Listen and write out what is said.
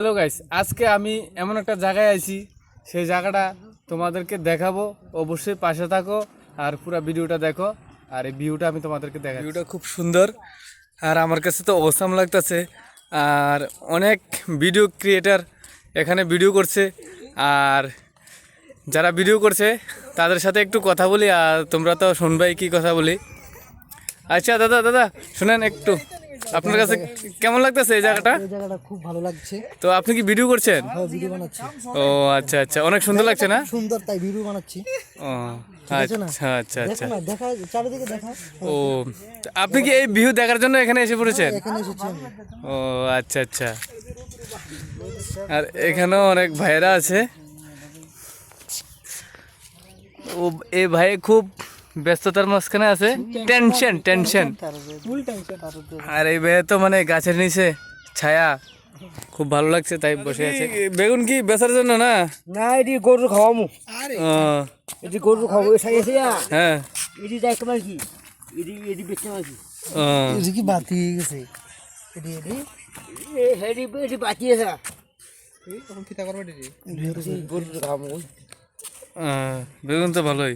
Hello guys আজকে আমি এমন একটা জায়গায় আছি সেই জায়গাটা তোমাদেরকে দেখাবো। অবশ্যই পাশে থাকো আর পুরো ভিডিওটা দেখো আর এই ভিউটা আমি তোমাদেরকে দেখাই ভিউটা খুব সুন্দর আর আমার কাছে তো অসাম লাগতেছে। আর অনেক ভিডিও ক্রিয়েটার এখানে ভিডিও করছে। আর যারা ভিডিও করছে, তাদের সাথে একটু কথা বলি আর তোমরা তো শুনবাই কি কথা বলি। আচ্ছা দাদা দাদা, শুনেন একটু। আপনার কাছে কেমন লাগতেছে এই জায়গাটা? এই জায়গাটা খুব ভালো লাগছে। তো আপনি কি ভিডিও করছেন? হ্যাঁ ভিডিও বানাচ্ছি। ও আচ্ছা আচ্ছা। অনেক সুন্দর লাগছে না? সুন্দর তাই ভিডিও বানাচ্ছি। ও আচ্ছা আচ্ছা আচ্ছা। দেখা চারিদিকে দেখা। ও আপনি কি এই ভিউ দেখার জন্য এখানে এসে পড়েছেন? এখানে এসেছি ও আচ্ছা আচ্ছা। আর এখানেও অনেক ভাইরা আছে। ও এ ভাই খুব ব্যস্ততার মাঝখানে আছে। টেনশন টেনশন আর এই ভাইয়া তো মানে গাছের নিচে। ছায়া। খুব ভালো লাগছে তাই বসে আছে। বেগুন কি বেচার জন্য না? না এটি গরু খাওয়ামু। এটি গরু খাওয়াবো এসে হ্যাঁ। এটি যাই তোমার কি? এটি এটি বেচতে পারছি। এটি কি বাতি হয়ে গেছে? এটি এটি। এটি এটি বাতি আছে। গরু খাওয়াবো ও, বেগুন তো ভালোই।